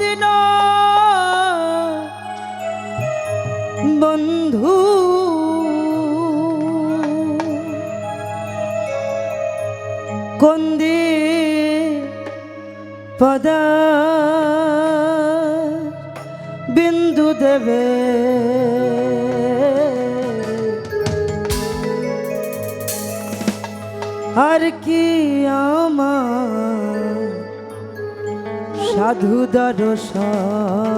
দিন বন্ধু। কন্দি পদা বিন্দু দেবে? আর কি আমার সাধু দর্শন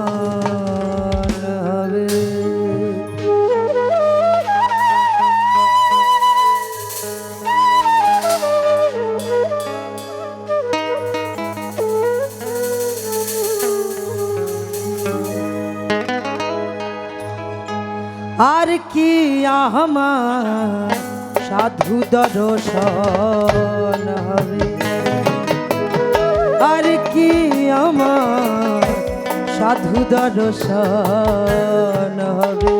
আর কি আমার সাধু দর্শন আর কি আমার সাধু দর্শন হবে।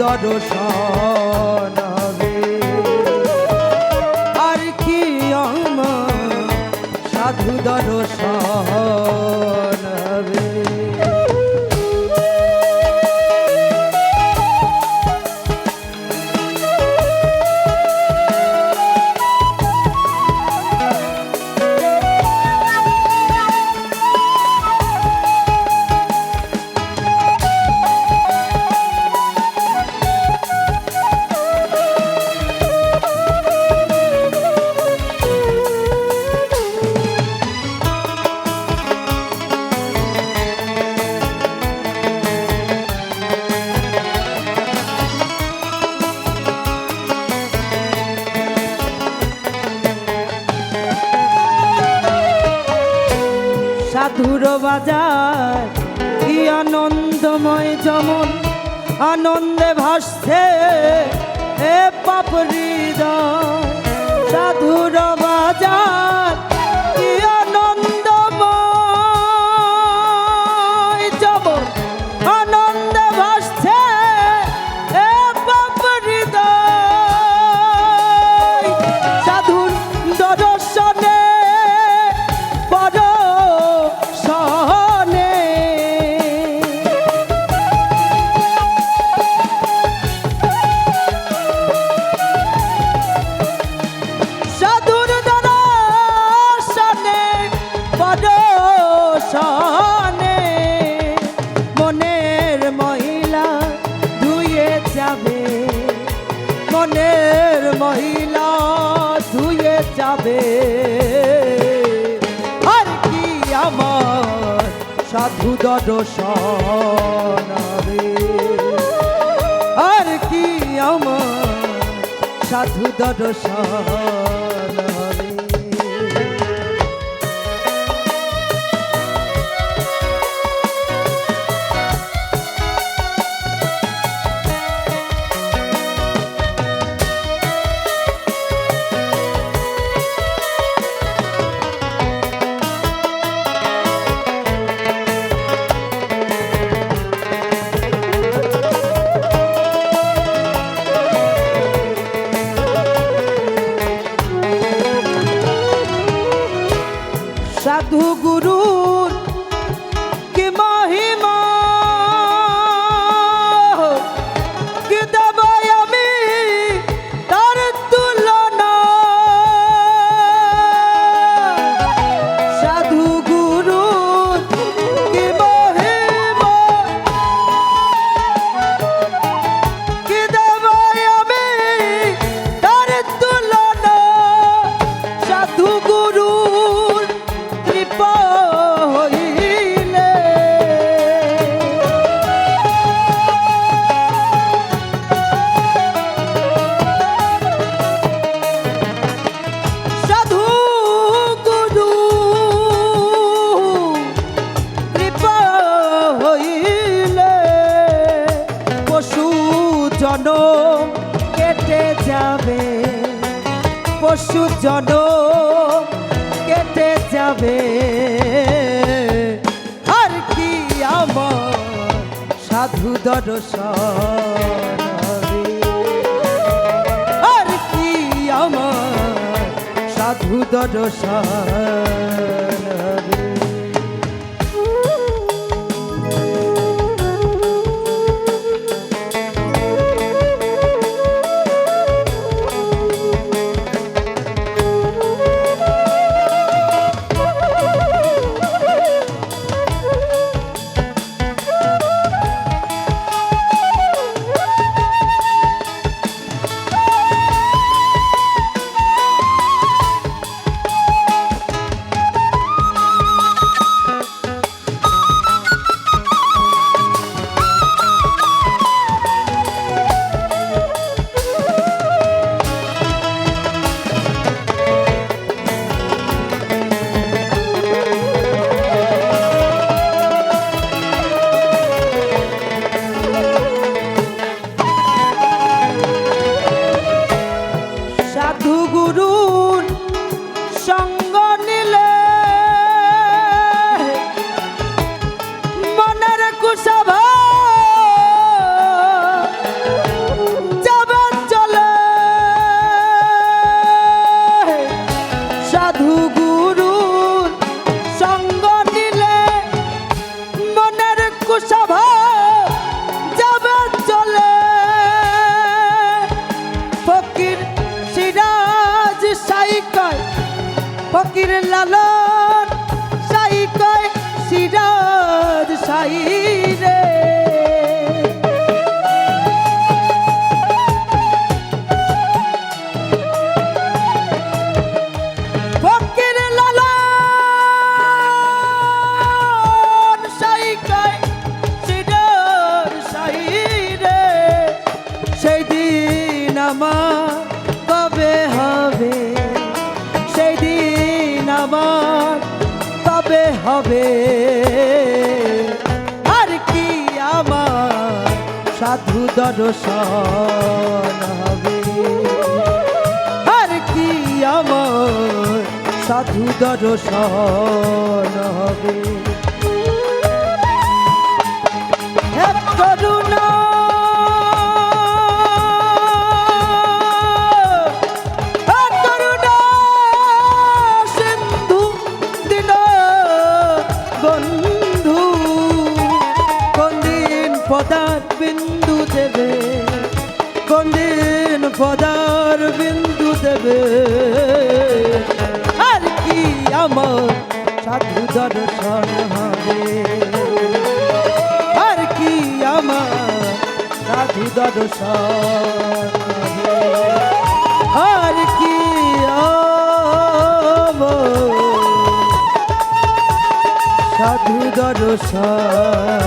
দর্শন। সাধুর বাজার কি আনন্দময় যেমন আনন্দে ভাসছে এ পাপড়ি সাধুর সাধু দর্শন হবে আর কি আমার সাধু দর্শন? পশু জন কেটে যাবে আর কি আমার সাধু দর্শন? আর কি আমার সাধু দর্শন ফকির লালন সাইকয় সিরাজ সাই রে। আমার তবে হবে। আর কি আমার সাধু দর্শন হবে? আর কি আমার সাধু দর্শন হবে? করুণা বিন্দু দেবে কোন দিন পদার বিন্দু দেবে। আর কি আমার সাধু দর্শন হবে? আর কি আমার সাধু দর্শন আর কি সাধু দর্শন